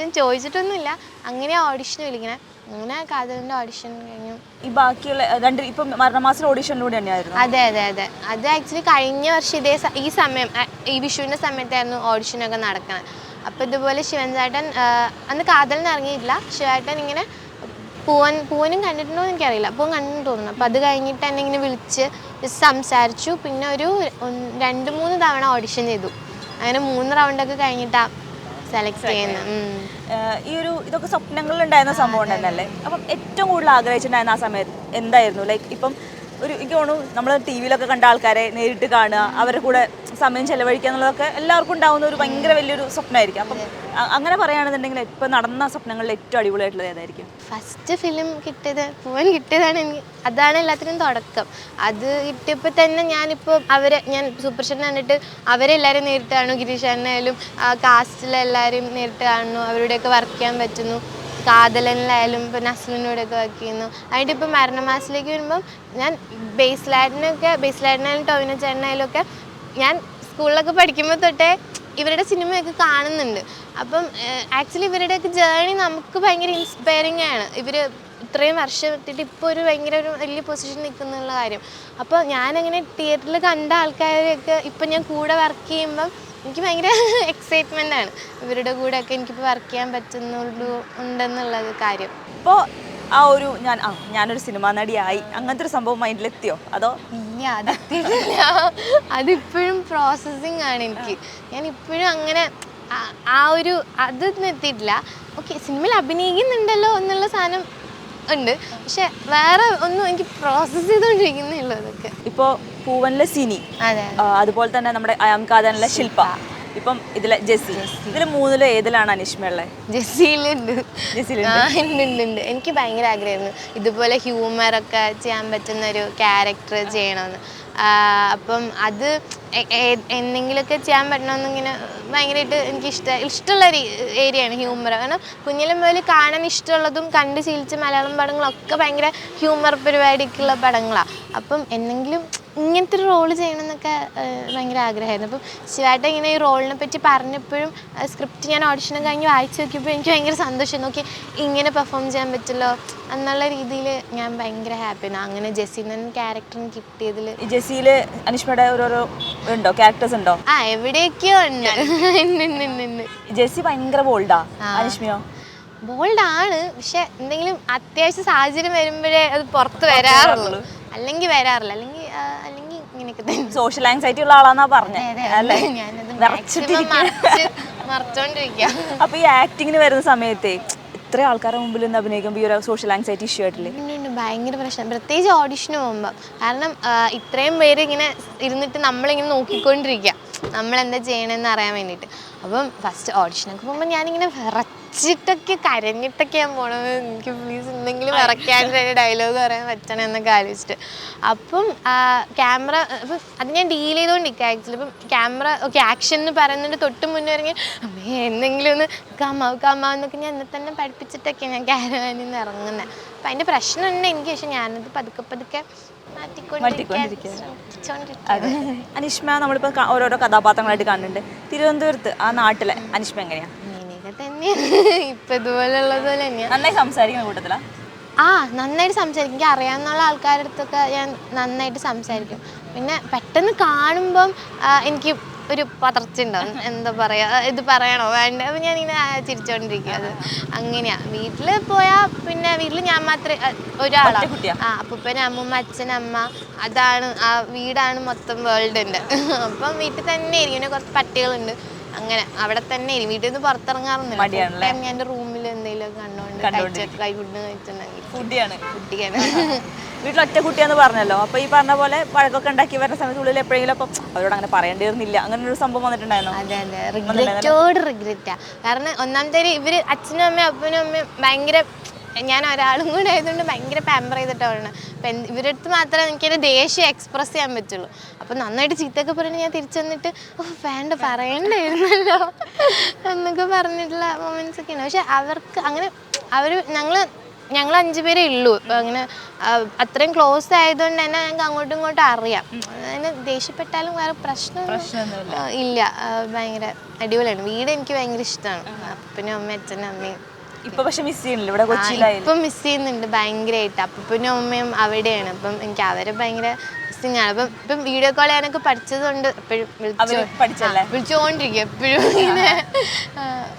ഞാൻ ചോദിച്ചിട്ടൊന്നുമില്ല. അങ്ങനെ ഓഡിഷൻ വിളിക്കണേ. അങ്ങനെ കാതലിന്റെ ഓഡിഷൻ കഴിഞ്ഞു. ഈ ബാക്കിയുള്ള രണ്ട് ഇപ്പം മരണമാസം ഓഡീഷനിലൂടെ തന്നെയായിരുന്നു? അതെ അതെ അതെ. അത് ആക്ച്വലി കഴിഞ്ഞ വർഷം ഇതേ സ- ഈ സമയം അ, ഈ വിഷുവിന്റെ സമയത്തായിരുന്നു ഓഡിഷനൊക്കെ നടക്കുന്നത്. അപ്പോൾ ഇതുപോലെ ശിവൻ ചേട്ടൻ ആ, അന്ന് കാതലിന് ഇറങ്ങിയിട്ടില്ല. ശിവേട്ടൻ ഇങ്ങനെ പൂവൻ പൂവനും കണ്ടിട്ടുണ്ടോ എന്ന് എനിക്കറിയില്ല. പൂവൻ കണ്ടെന്ന് തോന്നുന്നു. അപ്പോൾ അത് കഴിഞ്ഞിട്ട് എന്നെ ഇങ്ങനെ വിളിച്ച് just സംസാരിച്ചു. പിന്നെ ഒരു ഒന്ന് രണ്ട് മൂന്ന് തവണ ഓഡിഷൻ ചെയ്തു. അങ്ങനെ മൂന്ന് റൗണ്ടൊക്കെ കഴിഞ്ഞിട്ടാണ് സെലക്ട് ചെയ്യുന്നത് ഈ ഒരു ഇതൊക്കെ സ്വപ്നങ്ങളിൽ ഉണ്ടായിരുന്ന സംഭവം ഉണ്ടായിരുന്നല്ലേ അപ്പം ഏറ്റവും കൂടുതൽ ആഗ്രഹിച്ചിട്ടുണ്ടായിരുന്ന ആ സമയത്ത് എന്തായിരുന്നു? ലൈക്ക് ഇപ്പം ഒരു എനിക്ക് തോന്നുന്നു നമ്മൾ ടി വിയിലൊക്കെ കണ്ട ആൾക്കാരെ നേരിട്ട് കാണുക അവരുടെ കൂടെ സമയം ചെലവഴിക്കുക എന്നുള്ളതൊക്കെ എല്ലാവർക്കും ഉണ്ടാവുന്ന ഒരു ഭയങ്കര വലിയൊരു സ്വപ്നമായിരിക്കും. അപ്പം അങ്ങനെ പറയുകയാണെന്നുണ്ടെങ്കിൽ ഇപ്പം നടന്ന സ്വപ്നങ്ങളിൽ ഏറ്റവും അടിപൊളിയായിട്ടുള്ളത് ഏതായിരിക്കും? ഫസ്റ്റ് ഫിലിം കിട്ടിയത് പൂവൻ കിട്ടിയതാണ് എനിക്ക് അതാണ് എല്ലാത്തിനും തുടക്കം. അത് കിട്ടിയപ്പോൾ തന്നെ ഞാനിപ്പോൾ അവരെ ഞാൻ സൂപ്പർ ഷെൻ കണ്ടിട്ട് അവരെല്ലാവരും നേരിട്ട് കാണും. ഗിരീഷ് കാസ്റ്റിലെ എല്ലാവരും നേരിട്ട് കാണുന്നു. അവരുടെയൊക്കെ വർക്ക് ചെയ്യാൻ പറ്റുന്നു. കാതലനിലായാലും ഇപ്പോൾ നസ്ലിനോടൊക്കെ വർക്ക് ചെയ്യുന്നു. അതിന്റെ ഇപ്പോൾ മരണമാസിലേക്ക് വരുമ്പം ഞാൻ ബേസ് ലാഡിനൊക്കെ ബേസ് ലാഡിനായാലും ടോവിനോ ചേട്ടനായാലും ഒക്കെ ഞാൻ സ്കൂളിലൊക്കെ പഠിക്കുമ്പോൾ തൊട്ടേ ഇവരുടെ സിനിമയൊക്കെ കാണുന്നുണ്ട്. അപ്പം ആക്ച്വലി ഇവരുടെയൊക്കെ ജേർണി നമുക്ക് ഭയങ്കര ഇൻസ്പയറിംഗ് ആണ്. ഇവർ ഇത്രയും വർഷം എത്തിയിട്ട് ഇപ്പോൾ ഒരു ഭയങ്കര ഒരു വലിയ പൊസിഷൻ നിൽക്കുന്നുള്ള കാര്യം. അപ്പോൾ ഞാനങ്ങനെ തിയേറ്ററിൽ കണ്ട ആൾക്കാരെയൊക്കെ ഇപ്പം ഞാൻ കൂടെ വർക്ക് ചെയ്യുമ്പം എനിക്ക് ഭയങ്കര *laughs* എക്സൈറ്റ്മെന്റ് ആണ്. ഇവരുടെ കൂടെയൊക്കെ എനിക്കിപ്പോൾ വർക്ക് ചെയ്യാൻ പറ്റുന്നുള്ളൂ ഉണ്ടെന്നുള്ളത് കാര്യം. ഇപ്പോൾ ആ ഒരു ഞാൻ ആ ഞാനൊരു സിനിമാ നടിയായി. അങ്ങനത്തെ ഒരു സംഭവം മൈൻഡിലെത്തിയോ അതോ? ഇല്ല അതെത്തിയിട്ടില്ല. അതിപ്പോഴും പ്രോസസ്സിങ് ആണ് എനിക്ക്. ഞാൻ ഇപ്പോഴും അങ്ങനെ ആ- ഒരു അതൊന്നും എത്തിയിട്ടില്ല. ഓക്കെ സിനിമയിൽ അഭിനയിക്കുന്നുണ്ടല്ലോ എന്നുള്ള സാധനം ഉണ്ട്. പക്ഷെ വേറെ ഒന്നും എനിക്ക് പ്രോസസ്സ് ചെയ്തുകൊണ്ടിരിക്കുന്നേ ഉള്ളൂ അതൊക്കെ. ഇപ്പോ പൂവനിലെ സിനി. അതെ അതുപോലെ തന്നെ നമ്മുടെ അയാം കാതനിലെ ശില്പ. ഇപ്പം ഇതിലെ ജെസ്സി. ഇതിൽ മൂന്നിലും ഏതിലാണ് അനിഷ്മയുള്ളത് ജെസ്സിയിലുണ്ട്. ജെസ്സിയിലുണ്ട്. എനിക്ക് ഭയങ്കര ആഗ്രഹമായിരുന്നു. ഇതുപോലെ ഹ്യൂമറൊക്കെ ചെയ്യാൻ പറ്റുന്ന ഒരു ക്യാരക്ടർ ചെയ്യണമെന്ന്. അപ്പം അത് എന്തെങ്കിലുമൊക്കെ ചെയ്യാൻ പറ്റണമെന്ന് ഇങ്ങനെ ഭയങ്കരമായിട്ട് എനിക്ക് ഇഷ്ട ഇഷ്ടമുള്ള ഒരു ഏരിയയാണ് ഹ്യൂമർ കാരണം കുഞ്ഞിലും മുതൽ കാണാൻ ഇഷ്ടമുള്ളതും കണ്ട് ശീലിച്ച മലയാളം പടങ്ങളൊക്കെ ഭയങ്കര ഹ്യൂമർ പരിപാടിക്കുള്ള പടങ്ങളാണ് അപ്പം എന്തെങ്കിലും ഇങ്ങനത്തെ ഒരു റോൾ ചെയ്യണം എന്നൊക്കെ ഭയങ്കര ആഗ്രഹമായിരുന്നു. അപ്പം ശിവായിട്ട് ഇങ്ങനെ ഈ റോളിനെ പറ്റി പറഞ്ഞപ്പോഴും സ്ക്രിപ്റ്റ് ഞാൻ ഓഡിഷനും കഴിഞ്ഞ് വായിച്ചു നോക്കിയപ്പോൾ എനിക്ക് ഭയങ്കര സന്തോഷം. നോക്കി ഇങ്ങനെ പെർഫോം ചെയ്യാൻ പറ്റുമല്ലോ എന്നുള്ള രീതിയിൽ ഞാൻ ഭയങ്കര ഹാപ്പിയാണ് അങ്ങനെ ജെസ്സിനൻ ക്യാരക്ടറിന് കിട്ടിയതിൽ ജെസിയിൽ അനുഷ്മയുടെ ഓരോരോ ഉണ്ടോ? ക്യാരക്ടേഴ്സ് ഉണ്ടോ? ആ എവിടെയൊക്കെയോ ഉണ്ട്. *laughs* ജെസ്സി ഭയങ്കര ബോൾഡാ അനുഷ്മയോ? ബോൾഡാണ് പക്ഷെ എന്തെങ്കിലും അത്യാവശ്യ സാഹചര്യം വരുമ്പോഴേ അത് പുറത്ത് വരാറുള്ളൂ. അല്ലെങ്കിൽ വരാറില്ല. അല്ലെങ്കിൽ അല്ലെങ്കിൽ ഇങ്ങനെയൊക്കെ തന്നെ. സോഷ്യൽ ആങ്സൈറ്റി ഉള്ള ആളാന്നാ പറഞ്ഞത് മറച്ചോണ്ടിരിക്കാം. അപ്പൊ ഈ ആക്ടിങ്ങിന് വരുന്ന സമയത്ത് ഇത്ര ആൾക്കാരെ മുമ്പിൽ നിന്ന് അഭിനയിക്കുമ്പോൾ ഈ ഒരു സോഷ്യൽ ആങ്സൈറ്റി ഇഷ്യൂ ആയിട്ടില്ലേ. ഭയങ്കര പ്രശ്നം. പ്രത്യേകിച്ച് ഓഡിഷന് പോകുമ്പോൾ കാരണം ഇത്രയും പേര് ഇങ്ങനെ ഇരുന്നിട്ട് നമ്മളിങ്ങനെ നോക്കിക്കൊണ്ടിരിക്കുക നമ്മൾ എന്താ ചെയ്യണമെന്ന് അറിയാൻ വേണ്ടിയിട്ട്. അപ്പം ഫസ്റ്റ് ഓഡിഷനൊക്കെ പോകുമ്പോൾ ഞാനിങ്ങനെ വിറച്ചിട്ടൊക്കെ കരഞ്ഞിട്ടൊക്കെ ഞാൻ പോണത് എനിക്ക് പ്ലീസ് എന്തെങ്കിലും വിറയ്ക്കാൻ ഡയലോഗ് പറയാൻ പറ്റണം എന്നൊക്കെ ആലോചിച്ചിട്ട്. അപ്പം ക്യാമറ അപ്പം അത് ഞാൻ ഡീൽ ചെയ്തുകൊണ്ടിരിക്കുക ആക്ച്വലി ഇപ്പം ക്യാമറ ഓക്കെ ആക്ഷൻ എന്ന് പറയുന്നതിന്റെ തൊട്ട് മുന്നേ ഇറങ്ങി അമ്മേ എന്തെങ്കിലും ഒന്ന് കമ്മാവ് കമ്മാവ് എന്നൊക്കെ ഞാൻ എന്നെ തന്നെ പഠിപ്പിച്ചിട്ടൊക്കെ ഞാൻ ക്യാരവാനിൽ നിന്ന് ഇറങ്ങുന്നത് അപ്പം അതിന്റെ പ്രശ്നമുണ്ട് എനിക്ക്. പക്ഷെ ഞാനത് പതുക്കെ പതുക്കെ. അതെ. അനിഷ്മ നമ്മളിപ്പോൾ ഓരോരോ കഥാപാത്രങ്ങളായിട്ട് കാണുന്നുണ്ട്. തിരുവനന്തപുരത്ത് ആ നാട്ടിലെ അനിഷ്മ എങ്ങനെയാ? ഇപ്പം ഇതുപോലുള്ളത് പോലെ തന്നെയാണ് നന്നായി സംസാരിക്കുന്ന കൂട്ടത്തിലാ? ആ നന്നായിട്ട് സംസാരിക്കും. എനിക്ക് അറിയാവുന്ന ആൾക്കാരുടെ അടുത്തൊക്കെ ഞാൻ നന്നായിട്ട് സംസാരിക്കും. പിന്നെ പെട്ടെന്ന് കാണുമ്പം എനിക്ക് ഒരു പതർച്ച ഉണ്ടാവും. എന്താ പറയുക ഇത് പറയണോ വേണ്ട? അപ്പം ഞാനിങ്ങനെ ആ, ചിരിച്ചോണ്ടിരിക്കും അത്. അങ്ങനെയാ. വീട്ടിൽ പോയാ പിന്നെ വീട്ടിൽ ഞാൻ മാത്രമേ ഒരാളാണ് ഒറ്റക്കുട്ടിയാ? ആ അപ്പൂപ്പൻ അമ്മൂമ്മ അച്ഛൻ അമ്മ അതാണ് ആ വീടാണ് മൊത്തം വേൾഡ് ഉണ്ട് അപ്പം വീട്ടിൽ തന്നെ ഇരിക്കും. കുറച്ച് പട്ടികളുണ്ട്. അങ്ങനെ അവിടെ തന്നെ വീട്ടിൽ നിന്ന് മടിയാണല്ലേ? ഞാൻ എന്റെ റൂമിൽ എന്തെങ്കിലും കണ്ടോണ്ട് കണ്ടോണ്ടിരിക്കും. കൈ ഫുഡ് കഴിച്ചിട്ടുണ്ടെങ്കിൽ ഫുഡിയാണ് കുട്ടിക്കാണ് *laughs* വീട്ടിൽ ഒറ്റ കുട്ടിയാന്ന് പറഞ്ഞല്ലോ. അപ്പൊ ഈ പറഞ്ഞ പോലെ വഴക്കൊക്കെ ഉണ്ടാക്കി വരുന്ന സമയത്ത് ഉള്ളിൽ എപ്പോഴെങ്കിലും അപ്പം അവരോട് അങ്ങനെ പറയേണ്ടിയിരുന്നില്ല. അങ്ങനെ ഒരു സംഭവം വന്നിട്ടുണ്ടായിരുന്നു? അതെ അതെ. റിഗ്രറ്റോട് റിഗ്രറ്റാ കാരണം ഒന്നാമത്തെ ഇവർ അച്ഛനും അമ്മയും അപ്പനും അമ്മയും ഭയങ്കര ഞാൻ ഒരാളും കൂടെ ആയതുകൊണ്ട് ഭയങ്കര പാമ്പർ ചെയ്തിട്ടാണ് അപ്പം എന്ത് ഇവരുടെ അടുത്ത് മാത്രമേ എനിക്ക് എന്റെ ദേഷ്യം എക്സ്പ്രസ് ചെയ്യാൻ പറ്റുള്ളൂ. അപ്പം നന്നായിട്ട് ചീത്തൊക്കെ പറഞ്ഞ് ഞാൻ തിരിച്ചു വന്നിട്ട് ഓ വേണ്ട പറയണ്ടായിരുന്നല്ലോ. എന്നൊക്കെ പറഞ്ഞിട്ടുള്ള മൊമെന്റ്സ് ഒക്കെയാണ്. പക്ഷെ അവർക്ക് അങ്ങനെ അവർ ഞങ്ങൾ ഞങ്ങൾ അഞ്ചു പേരേ ഉള്ളൂ. അപ്പം അങ്ങനെ അത്രയും ക്ലോസ് ആയതുകൊണ്ട് തന്നെ ഞങ്ങൾക്ക് അങ്ങോട്ടും ഇങ്ങോട്ടും അറിയാം. അതിന് ദേഷ്യപ്പെട്ടാലും വേറെ പ്രശ്നം ഇല്ല. ഭയങ്കര അടിപൊളിയാണ്. വീട് എനിക്ക് ഭയങ്കര ഇഷ്ടമാണ്. അപ്പനും അമ്മ അച്ഛനും അമ്മയും. ഇപ്പൊ പക്ഷെ മിസ് ചെയ്യുന്നുണ്ട് ഇവിടെ കൊച്ചിയിലായാലും മിസ് ചെയ്യുന്നുണ്ട് ഭയങ്കരമായിട്ട് അപ്പനും അമ്മയും അവിടെയാണ്. അപ്പം എനിക്ക് അവരെ ഭയങ്കര മിസ്സിങ് ആണ്. അപ്പം ഇപ്പം വീഡിയോ കോൾ ചെയ്യാനൊക്കെ പഠിച്ചതുകൊണ്ട് എപ്പോഴും? വിളിച്ചുകൊണ്ടിരിക്കും എപ്പോഴും ഇങ്ങനെ.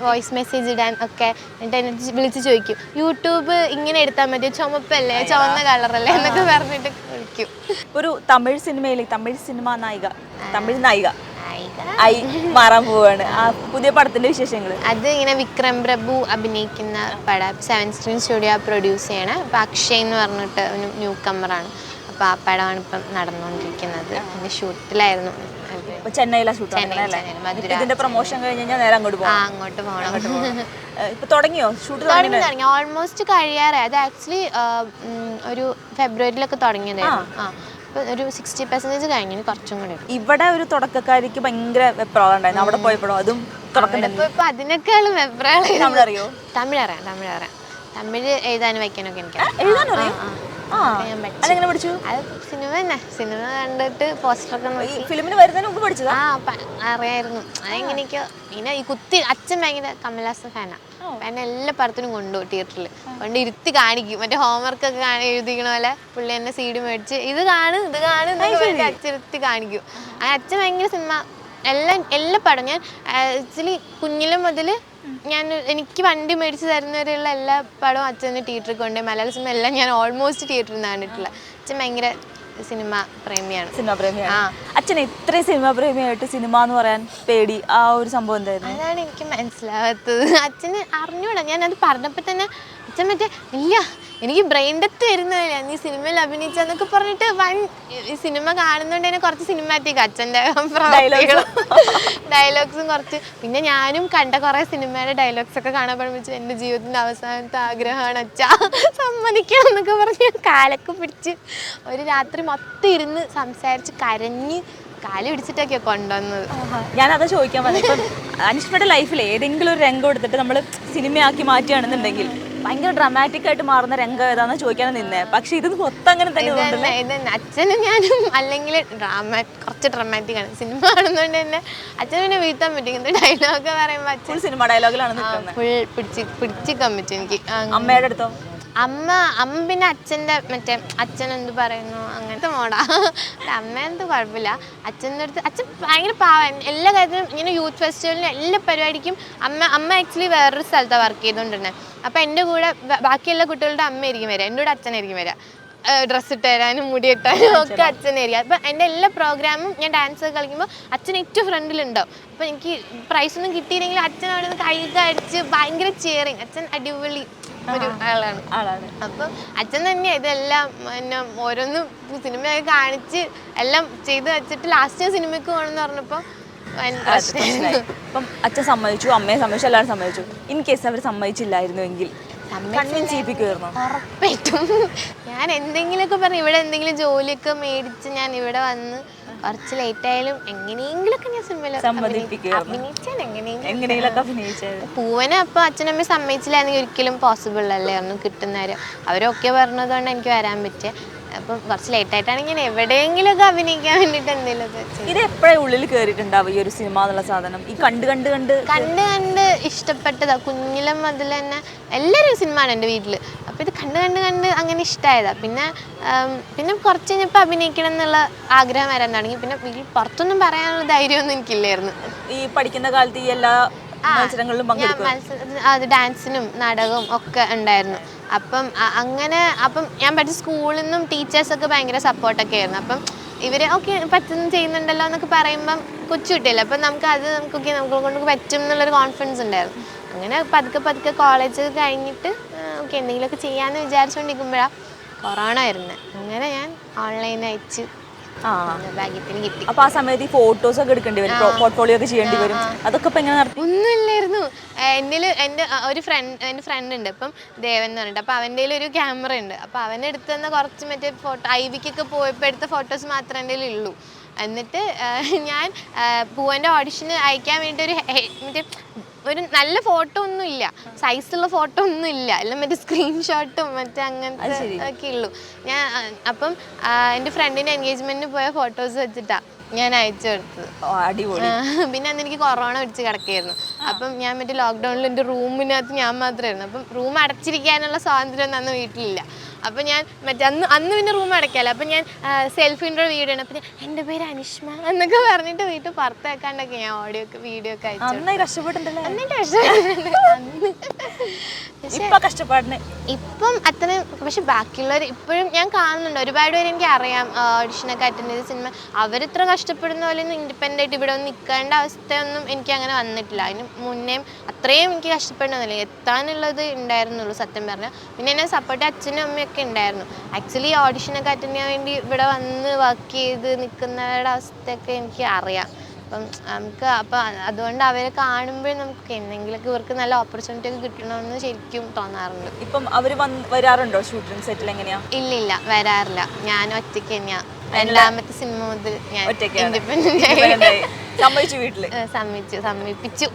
വോയിസ് മെസ്സേജ് ഇടാൻ ഒക്കെ എന്നിട്ട് എന്നെ വിളിച്ച് ചോദിക്കും. യൂട്യൂബ് ഇങ്ങനെ എടുത്താൽ മതി ചുമപ്പല്ലേ? ചുവന്ന കളറല്ലേ? എന്നൊക്കെ പറഞ്ഞിട്ട് വിളിക്കും. ഒരു തമിഴ് സിനിമയിൽ തമിഴ് സിനിമ നായിക തമിഴ് നായിക. ആയി മാറാൻ പോവാണ്. ആ പുതിയ പടത്തിന്റെ വിശേഷങ്ങൾ അത് ഇങ്ങനെ വിക്രം പ്രഭു അഭിനയിക്കുന്ന പടം. സെവൻ സ്ക്രീൻ സ്റ്റുഡിയോ പ്രൊഡ്യൂസ് ചെയ്യണ. അപ്പം അക്ഷയ് എന്ന് പറഞ്ഞിട്ട് ഒരു ന്യൂ കമ്മറാണ് അപ്പോൾ ആ പടമാണ് ഇപ്പം നടന്നുകൊണ്ടിരിക്കുന്നത് അതിന്റെ ഷൂട്ടിലായിരുന്നു. ഷൂട്ട് ഇതിന്റെ പ്രൊമോഷൻ കഴിഞ്ഞ് കഴിഞ്ഞാൽ നേരെ അങ്ങോട്ട് പോകാം അങ്ങോട്ട് പോകണം ഇപ്പൊ തുടങ്ങിയോ? ഷൂട്ട് തുടങ്ങി തുടങ്ങി? ഓൾമോസ്റ്റ് കഴിയാറായി. അത് ആക്ച്വലി ഒരു ഫെബ്രുവരിയിലൊക്കെ തുടങ്ങിയതായിരുന്നു. ഒരു സിക്സ്റ്റി പെർസെന്റേജ് കഴിഞ്ഞു കുറച്ചും കൂടി ഇവിടെ ഒരു തുടക്കക്കാരിക്ക് ഭയങ്കര വെപ്രാളം ഉണ്ടായിരുന്നു. അവിടെ പോയപ്പോഴോ അതും തുടക്കം തന്നെ. അതിനേക്കാളും വെബ്രാളായി നമ്മളറിയോ? തമിഴ് അറിയാം തമിഴ് അറിയാം തമിഴ് എഴുതാനും വയ്ക്കാനൊക്കെ എനിക്ക് എഴുതാനറിയോ ആ അതൊക്കെ ഞാൻ പഠിച്ചു. അതെങ്ങനെ പഠിച്ചു? അത് സിനിമ തന്നെ. സിനിമ കണ്ടിട്ട് പോസ്റ്ററൊക്കെ ഈ നോക്കി. ഫിലിമിന് വരുന്നതിന് മുമ്പ് പഠിച്ചതാ? ആ പ- അറിയായിരുന്നു. അതെങ്ങനെയൊക്കെയോ. പിന്നെ ഈ കുത്തി അച്ഛൻ ഭയങ്കര കമലഹാസൻ ഫാനാ എന്നെ എല്ലാ പടത്തിനും കൊണ്ടുപോകും തിയേറ്ററിൽ കൊണ്ട് ഇരുത്തി കാണിക്കും. മറ്റേ ഹോംവർക്ക് ഒക്കെ കാണി എഴുതിക്കണ പോലെ പുള്ളി എന്നെ സീഡ് മേടിച്ച് ഇത് കാണും ഇത് കാണും എന്നൊക്കെ അച്ഛൻ ഇരുത്തി കാണിക്കും. ആ അച്ഛൻ ഭയങ്കര സിനിമ എല്ലാം എല്ലാ പടം ഞാൻ ആക്ച്വലി കുഞ്ഞിലെ മുതൽ ഞാൻ എനിക്ക് വണ്ടി മേടിച്ച് തരുന്നവരെയുള്ള എല്ലാ പടവും അച്ഛന് തിയേറ്ററിൽ കൊണ്ടുപോയി. മലയാള സിനിമ എല്ലാം ഞാൻ ഓൾമോസ്റ്റ് തിയേറ്ററിൽ നിന്ന് കണ്ടിട്ടുള്ളത്. അച്ഛൻ ഭയങ്കര സിനിമ പ്രേമിയാണ്. സിനിമ പ്രേമിയാണ്. ആ. അച്ഛൻ ഇത്രയും സിനിമ പ്രേമിയായിട്ട് സിനിമ എന്ന് പറയാൻ പേടി. ആ ഒരു സംഭവം എന്തായിരുന്നു? അതാണ് എനിക്ക് മനസ്സിലാവാത്തത്. അച്ഛന് അറിഞ്ഞൂടാ. ഞാൻ അത് പറഞ്ഞപ്പോൾ തന്നെ അച്ഛൻ മറ്റേ ഇല്ല എനിക്ക് ബ്രെയിൻ ഡെത്ത് വരുന്നില്ല നീ സിനിമയിൽ അഭിനയിച്ചെന്നൊക്കെ പറഞ്ഞിട്ട് വൺ ഈ സിനിമ കാണുന്നോണ്ട് തന്നെ കുറച്ച് സിനിമാറ്റിക് അച്ഛന്റെ ഡയലോഗ്സും *laughs* കുറച്ച്. പിന്നെ ഞാനും കണ്ട കുറേ സിനിമയുടെ ഡയലോഗ്സ് ഒക്കെ കാണാൻ പഠിപ്പിച്ചു. എന്റെ ജീവിതത്തിന്റെ അവസാനത്തെ ആഗ്രഹമാണ് അച്ഛാ. സമ്മതിക്കണം എന്നൊക്കെ പറഞ്ഞ് കാലൊക്കെ പിടിച്ച് ഒരു രാത്രി മൊത്തം ഇരുന്ന് സംസാരിച്ച് കരഞ്ഞ് കാൽ പിടിച്ചിട്ടൊക്കെ കൊണ്ടുവന്നത്. ഞാനത് ചോദിക്കാൻ പറഞ്ഞു ഇപ്പം അനുഷ്മയുടെ ലൈഫിൽ ഏതെങ്കിലും ഒരു രംഗം എടുത്തിട്ട് നമ്മൾ സിനിമയാക്കി മാറ്റുകയാണെന്നുണ്ടെങ്കിൽ ഭയങ്കര ഡ്രാമാറ്റിക് ആയിട്ട് മാറുന്ന രംഗം ഏതാണെന്ന് ചോദിക്കാൻ നിന്നെ. പക്ഷെ ഇത് മൊത്തം അങ്ങനെ തന്നെ ഇത് അച്ഛനും ഞാനും അല്ലെങ്കിൽ ഡ്രാമ കുറച്ച് ഡ്രാമാറ്റിക് ആണ്. സിനിമ കാണുന്നതുകൊണ്ട് തന്നെ അച്ഛനും പിന്നെ വീഴ്ത്താൻ പറ്റും. ഇത് ഡയലോഗ് പറയുമ്പോൾ അച്ഛൻ സിനിമ ഡയലോഗിലാണ് ഫുൾ പിടിച്ച് പിടിച്ചിക്കാൻ പറ്റും എനിക്ക്. അമ്മയുടെ അടുത്തോ? അമ്മ അമ്മ പിന്നെ അച്ഛന്റെ മറ്റേ അച്ഛൻ എന്ത് പറയുന്നു? അങ്ങനത്തെ മോടാ അമ്മ എന്ത് കുഴപ്പമില്ല. അച്ഛന്റെ അടുത്ത് അച്ഛൻ ഭയങ്കര പാവ. എല്ലാ കാര്യത്തിനും ഇങ്ങനെ യൂത്ത് ഫെസ്റ്റിവലിനും എല്ലാ പരിപാടിക്കും അമ്മ അമ്മ ആക്ച്വലി വേറൊരു സ്ഥലത്താണ് വർക്ക് ചെയ്തുകൊണ്ടിരുന്നത്. അപ്പോൾ എന്റെ കൂടെ ബാക്കിയുള്ള കുട്ടികളുടെ അമ്മയായിരിക്കും വരിക. എന്റെ കൂടെ അച്ഛനായിരിക്കും വരിക. ഡ്രസ്സ് ഇട്ട് തരാനും മുടി ഇട്ടാനും ഒക്കെ അച്ഛനായിരിക്കും അപ്പം എന്റെ എല്ലാ പ്രോഗ്രാമും ഞാൻ ഡാൻസ് ഒക്കെ കളിക്കുമ്പോൾ അച്ഛൻ ഏറ്റവും ഫ്രണ്ടിലുണ്ടാവും അപ്പൊ എനിക്ക് പ്രൈസ് ഒന്നും കിട്ടിയില്ലെങ്കിൽ അച്ഛൻ അവിടെ നിന്ന് കൈക്ക് അടിച്ച് ഭയങ്കര ചെയറിങ് അച്ഛൻ അടിപൊളി ഒരു ആളാണ്. ആളാണ്. അപ്പം അച്ഛൻ തന്നെയാണ് ഇതെല്ലാം പിന്നെ ഓരോന്നും സിനിമയൊക്കെ കാണിച്ച് എല്ലാം ചെയ്ത് വെച്ചിട്ട് ലാസ്റ്റ് സിനിമയ്ക്ക് പോകണമെന്ന് പറഞ്ഞപ്പോൾ *laughs* അപ്പം അച്ഛൻ സമ്മതിച്ചു അമ്മയെ സമ്മതിച്ചു എല്ലാവരും സമ്മതിച്ചു. ഇൻ കേസ് അവർ സമ്മതിച്ചില്ലായിരുന്നുവെങ്കിൽ. കൺവിൻസ് ചെയ്യിപ്പിക്കുമായിരുന്നു ഉറപ്പായിട്ടും ഞാൻ എന്തെങ്കിലുമൊക്കെ പറഞ്ഞു ഇവിടെ എന്തെങ്കിലും ജോലിയൊക്കെ മേടിച്ച് ഞാൻ ഇവിടെ വന്ന് കുറച്ച് ലേറ്റ് ആയാലും എങ്ങനെയെങ്കിലൊക്കെ ഞാൻ സിനിമയിൽ. അഭിനയിച്ചാൽ എങ്ങനെയെങ്കിലും പൂവനെ അപ്പൊ അച്ഛനമ്മ സമ്മതിച്ചില്ലായിരുന്നെങ്കിൽ ഒരിക്കലും പോസിബിൾ അല്ലേ? ഒന്നും കിട്ടുന്നവര്. അവരൊക്കെ പറഞ്ഞതുകൊണ്ട് എനിക്ക് വരാൻ പറ്റിയ. അപ്പം കുറച്ച് ലേറ്റ് ആയിട്ടാണ് ഞാൻ എവിടെയെങ്കിലുമൊക്കെ അഭിനയിക്കാൻ വേണ്ടിട്ട് എന്തെങ്കിലുമൊക്കെ ഇത് എപ്പോഴേ ഉള്ളിൽ കയറിയിട്ടുണ്ടാവും ഈ ഒരു സിനിമ എന്നുള്ള സാധനം? ഈ കണ്ട് കണ്ട് കണ്ട് കണ്ട് കണ്ട് ഇഷ്ടപ്പെട്ടതാ. കുഞ്ഞിലും മുതൽ തന്നെ എല്ലാവരും സിനിമ ആണ് എന്റെ വീട്ടിൽ അപ്പോൾ ഇത് കണ്ട് കണ്ട് കണ്ട് അങ്ങനെ ഇഷ്ടമായതാ പിന്നെ പിന്നെ കുറച്ച് കഴിഞ്ഞപ്പോൾ അഭിനയിക്കണം എന്നുള്ള ആഗ്രഹം വരാൻ തുടങ്ങി. പിന്നെ വീട്ടിൽ പുറത്തൊന്നും പറയാനുള്ള ധൈര്യമൊന്നും എനിക്കില്ലായിരുന്നു. ഈ പഠിക്കുന്ന കാലത്ത് ഈ എല്ലാ മത്സരങ്ങളിലും പങ്കെടുക്കും ഡാൻസിനും നാടകവും ഒക്കെ ഉണ്ടായിരുന്നു. അപ്പം അങ്ങനെ അപ്പം ഞാൻ പഠിച്ച സ്കൂളിൽ നിന്നും ടീച്ചേഴ്സൊക്കെ ഭയങ്കര സപ്പോർട്ടൊക്കെ ആയിരുന്നു. അപ്പം ഇവർ ഓക്കെ പറ്റുന്നു ചെയ്യുന്നുണ്ടല്ലോ എന്നൊക്കെ പറയുമ്പം കൊച്ചുകുട്ടിയല്ലേ അപ്പം നമുക്ക് അത് നമുക്കൊക്കെ നമുക്ക് കൊണ്ട് പറ്റും എന്നുള്ളൊരു കോൺഫിഡൻസ് ഉണ്ടായിരുന്നു. അങ്ങനെ പതുക്കെ പതുക്കെ കോളേജ് കഴിഞ്ഞിട്ട് ഓക്കെ എന്തെങ്കിലുമൊക്കെ ചെയ്യാമെന്ന് വിചാരിച്ചുകൊണ്ടിരിക്കുമ്പോഴാണ് കൊറോണ വരുന്നത് അങ്ങനെ ഞാൻ ഓൺലൈൻ അയച്ച്. ഭാഗ്യത്തിന് കിട്ടി അപ്പൊ ആ സമയത്ത് ഈ ഫോട്ടോസ് ഒക്കെ എടുക്കേണ്ടി വരും. പോർട്ട്ഫോളിയോ ഒക്കെ ചെയ്യേണ്ടി വരും. അതൊക്കെ ഇപ്പൊ എങ്ങനെ നടത്തി ഒന്നുമില്ലായിരുന്നു. എന്നിൽ എന്റെ ഒരു ഫ്രണ്ട് എന്റെ ഫ്രണ്ട് ഉണ്ട്. അപ്പം ദേവൻ എന്ന് പറഞ്ഞിട്ട്. അപ്പൊ അവന്റെ ഒരു ക്യാമറ ഉണ്ട്. അപ്പൊ അവൻ എടുത്ത് തന്ന കുറച്ച് മറ്റേ ഫോട്ടോ ഐ വിക്കൊക്കെ പോയപ്പോൾ എടുത്ത ഫോട്ടോസ് മാത്രമേ എന്റെ ഉള്ളൂ. എന്നിട്ട് ഞാൻ പൂവന്റെ ഓഡിഷന് അയക്കാൻ വേണ്ടി ഒരു മറ്റേ ഒരു നല്ല ഫോട്ടോ ഒന്നും ഇല്ല. സൈസുള്ള ഫോട്ടോ ഒന്നും ഇല്ല. എല്ലാം മറ്റേ സ്ക്രീൻഷോട്ടും മറ്റേ അങ്ങനത്തെ ഒക്കെ ഉള്ളൂ. ഞാൻ അപ്പം എന്റെ ഫ്രണ്ടിന്റെ എൻഗേജ്മെന്റിന് പോയ ഫോട്ടോസ് വെച്ചിട്ടാ ഞാൻ അയച്ചു കൊടുത്തത്. അടിപൊളി. പിന്നെ അന്ന് എനിക്ക് കൊറോണ പിടിച്ച് കിടക്കായിരുന്നു അപ്പം ഞാൻ മറ്റേ ലോക്ക്ഡൗണിൽ എന്റെ റൂമിനകത്ത് ഞാൻ മാത്രമായിരുന്നു അപ്പം റൂം അടച്ചിരിക്കാനുള്ള സ്വാതന്ത്ര്യം ഒന്നും അന്ന് വീട്ടിലില്ല. അപ്പം ഞാൻ മറ്റേ അന്ന് അന്ന് പിന്നെ റൂം അടയ്ക്കാമല്ലോ അപ്പം ഞാൻ സെൽഫിന്റെ വീഡിയോ ആണ് അപ്പം ഞാൻ എന്റെ പേര് അനിഷ്മ എന്നൊക്കെ പറഞ്ഞിട്ട് വീട്ടിൽ പുറത്തേക്കാണ്ടൊക്കെ ഞാൻ ഓഡിയോ ഒക്കെ വീഡിയോ ഒക്കെ അയച്ചു കഷ്ടപ്പെട്ടിട്ടുണ്ടല്ലേ എന്നിട്ട് ഇപ്പൊ ഇപ്പം അത്രയും പക്ഷെ ബാക്കിയുള്ളവർ ഇപ്പോഴും ഞാൻ കാണുന്നുണ്ട്. ഒരുപാട് പേര് എനിക്ക് അറിയാം ഓഡിഷനൊക്കെ അറ്റൻഡ് ചെയ്ത സിനിമ അവരിത്ര കഷ്ടപ്പെടുന്ന പോലെ ഒന്നും ഇൻഡിപെൻഡന്റ് ആയിട്ട് ഇവിടെ ഒന്ന് നിൽക്കേണ്ട അവസ്ഥയൊന്നും എനിക്ക് അങ്ങനെ വന്നിട്ടില്ല. അതിന് മുന്നേയും അത്രയും എനിക്ക് കഷ്ടപ്പെടണമെന്നില്ല എത്താനുള്ളത് ഉണ്ടായിരുന്നുള്ളൂ സത്യം പറഞ്ഞാൽ. പിന്നെ എന്നെ സപ്പോർട്ട് അച്ഛനും അമ്മയൊക്കെ ഉണ്ടായിരുന്നു. ആക്ച്വലി ഓഡിഷനൊക്കെ അറ്റൻഡ് ചെയ്യാൻ വേണ്ടി ഇവിടെ വന്ന് വർക്ക് ചെയ്ത് നിൽക്കുന്നവരുടെ അവസ്ഥയൊക്കെ എനിക്ക് അറിയാം. അപ്പം നമുക്ക് അപ്പം അതുകൊണ്ട് അവരെ കാണുമ്പോഴും നമുക്ക് എന്തെങ്കിലുമൊക്കെ ഇവർക്ക് നല്ല ഓപ്പർച്യൂണിറ്റി ഒക്കെ കിട്ടണമെന്ന് ശരിക്കും തോന്നാറുണ്ട്. ഇപ്പം അവർ വരാറുണ്ടോ? ഷൂട്ടിംഗ് സെറ്റിൽ എങ്ങനെയാ? ഇല്ല ഇല്ല വരാറില്ല. ഞാൻ ഒറ്റയ്ക്ക് തന്നെയാണ് രണ്ടാമത്തെ സിനിമ മുതൽ ഞാൻ. ഇൻഡിപെൻഡന്റ് ആയി. സമ്മതിച്ചു വീട്ടിൽ. സമ്മതിച്ചു സമ്മതിപ്പിച്ചു.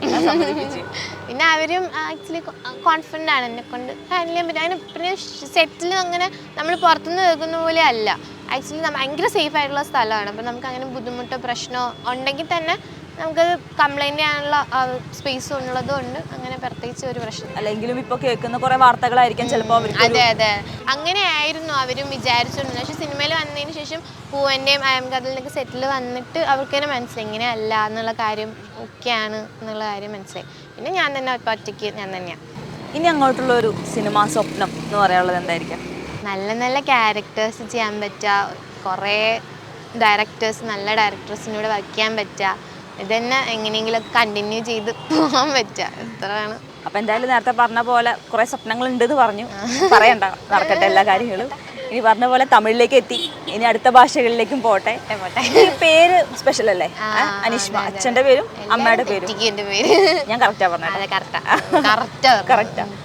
പിന്നെ അവരും ആക്ച്വലി കോൺഫിഡന്റ് ആണ് എന്നെ കൊണ്ട്. ഹാൻഡിൽ ചെയ്യാൻ പറ്റും അതിന് പിന്നെ സെറ്റിൽ അങ്ങനെ നമ്മൾ പുറത്തുനിന്ന് കേൾക്കുന്ന പോലെ അല്ല. ആക്ച്വലി ഭയങ്കര സേഫ് ആയിട്ടുള്ള സ്ഥലമാണ്. അപ്പം നമുക്ക് അങ്ങനെ ബുദ്ധിമുട്ടോ പ്രശ്നമോ ഉണ്ടെങ്കിൽ തന്നെ നമുക്കത് കംപ്ലൈന്റ് ചെയ്യാനുള്ള സ്പേസ് ഉള്ളത് കൊണ്ട് അങ്ങനെ പ്രത്യേകിച്ച് ഒരു പ്രശ്നം അല്ലെങ്കിലും ഇപ്പൊ കേൾക്കുന്ന കുറെ വാർത്തകളായിരിക്കാം ചിലപ്പോ അവർക്ക് അതെ അതെ. അങ്ങനെ ആയിരുന്നു അവരും വിചാരിച്ചിരുന്നത് പക്ഷെ സിനിമയിൽ വന്നതിന് ശേഷം പൂവന്റെയും കഥലിനൊക്കെ സെറ്റിൽ വന്നിട്ട് അവർക്ക് തന്നെ മനസ്സിലായി. ഇങ്ങനെയല്ല എന്നുള്ള കാര്യം ഒക്കെയാണ് എന്നുള്ള കാര്യം മനസ്സിലായി. പിന്നെ ഞാൻ തന്നെ ഒറ്റ ഒറ്റയ്ക്ക് ഞാൻ തന്നെയാണ് ഇനി അങ്ങോട്ടുള്ള ഒരു സിനിമാ സ്വപ്നം എന്ന് പറയാനുള്ളത് എന്തായിരിക്കും? നല്ല നല്ല ക്യാരക്ടേഴ്സ് ചെയ്യാൻ പറ്റുക കുറേ ഡയറക്ടേഴ്സ് നല്ല ഡയറക്ടേഴ്സിനൂടെ വർക്ക് ചെയ്യാൻ പറ്റുക ഇതന്നെ എങ്ങനെയെങ്കിലും കണ്ടിന്യൂ ചെയ്ത് പോകാൻ പറ്റുക എത്രയാണ് അപ്പൊ എന്തായാലും നേരത്തെ പറഞ്ഞ പോലെ കുറെ സ്വപ്നങ്ങൾ ഉണ്ട് എന്ന് പറഞ്ഞു. പറയണ്ട നടക്കട്ടെ എല്ലാ കാര്യങ്ങളും. ഇനി പറഞ്ഞ പോലെ തമിഴിലേക്ക് എത്തി. ഇനി അടുത്ത ഭാഷകളിലേക്കും പോട്ടെ. പേര് സ്പെഷ്യൽ അല്ലേ? അനീഷ്മ അച്ഛന്റെ പേരും അമ്മയുടെ പേരും. ഞാൻ കറക്റ്റാ പറഞ്ഞത്?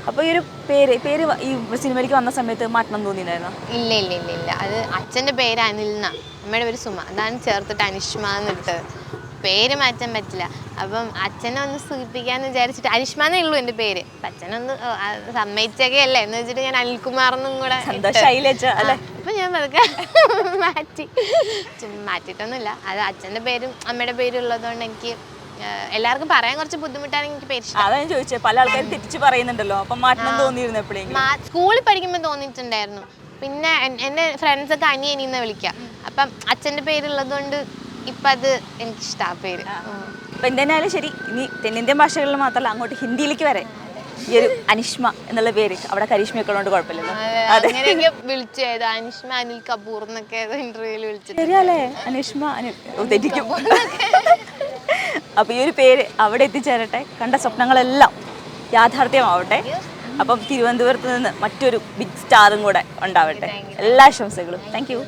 അപ്പൊ ഈ ഒരു പേര് പേര് ഈ സിനിമയിലേക്ക് വന്ന സമയത്ത് മാറ്റണം തോന്നിയിട്ടുണ്ടായിരുന്നു? ഇല്ല ഇല്ല ഇല്ല ഇല്ല. അത് അച്ഛന്റെ പേര് അനിൽ എന്നാ അമ്മയുടെ പേര് സുമ. അതാണ് ചേർത്തിട്ട് അനിഷ്മ എന്നിട്ടത് പേര് മാറ്റാൻ പറ്റില്ല. അപ്പം അച്ഛനെ ഒന്ന് സൂചിപ്പിക്കാന്ന് വിചാരിച്ചിട്ട് അനിഷ്മ എന്നേ ഉള്ളൂ എന്റെ പേര്. അച്ഛനൊന്ന് സമ്മതിച്ചൊക്കെ അല്ലേ എന്ന് വെച്ചിട്ട് ഞാൻ അനിൽകുമാറിനും കൂടെ അപ്പൊ ഞാൻ പതുക്കെ മാറ്റി. മാറ്റിയിട്ടൊന്നുമില്ല. അത് അച്ഛന്റെ പേരും അമ്മയുടെ പേരും ഉള്ളതുകൊണ്ട് എനിക്ക് എല്ലാവർക്കും പറയാൻ കുറച്ച് ബുദ്ധിമുട്ടാണ് എനിക്ക് പേര് ഞാൻ ചോദിച്ചത് പല ആൾക്കാരും തെറ്റിച്ച് പറയുന്നുണ്ടല്ലോ. അപ്പൊ മാറ്റണം തോന്നിയിരുന്നു എപ്പോഴെങ്കിലും? സ്കൂളിൽ പഠിക്കുമ്പോൾ തോന്നിയിട്ടുണ്ടായിരുന്നു. പിന്നെ എന്റെ എന്റെ ഫ്രണ്ട്സൊക്കെ അനിയനിന്ന് വിളിക്കാം അപ്പം അച്ഛന്റെ പേരുള്ളത് കൊണ്ട് ഇപ്പം അത് എനിക്കിഷ്ടം ആ. പേര് ഉം. അപ്പൊ എന്തായാലും ശരി ഇനി തെന്നിന്ത്യൻ ഭാഷകളിൽ മാത്രമല്ല അങ്ങോട്ട് ഹിന്ദിയിലേക്ക് വരെ. ഈ ഒരു അനിഷ്മ എന്നുള്ള പേര് അവിടെ കരീഷ്മയൊക്കെ ഉള്ളതുകൊണ്ട് കുഴപ്പമില്ലല്ലോ. അങ്ങനെയൊക്കെ അനിഷ്മ അനിൽ കപൂർ എന്നൊക്കെ ഏതോ ഇന്റർവ്യൂവിൽ വിളിച്ചിട്ട് ശരിയല്ലേ അനിഷ്മ അനു ഓ, തെറ്റിക്കും അപ്പൊ ഈ ഒരു പേര് അവിടെ എത്തിച്ചേരട്ടെ. കണ്ട സ്വപ്നങ്ങളെല്ലാം യാഥാർത്ഥ്യമാവട്ടെ. അപ്പം തിരുവനന്തപുരത്ത് നിന്ന് മറ്റൊരു ബിഗ് സ്റ്റാറും കൂടെ ഉണ്ടാവട്ടെ. എല്ലാ ആശംസകളും. Thank you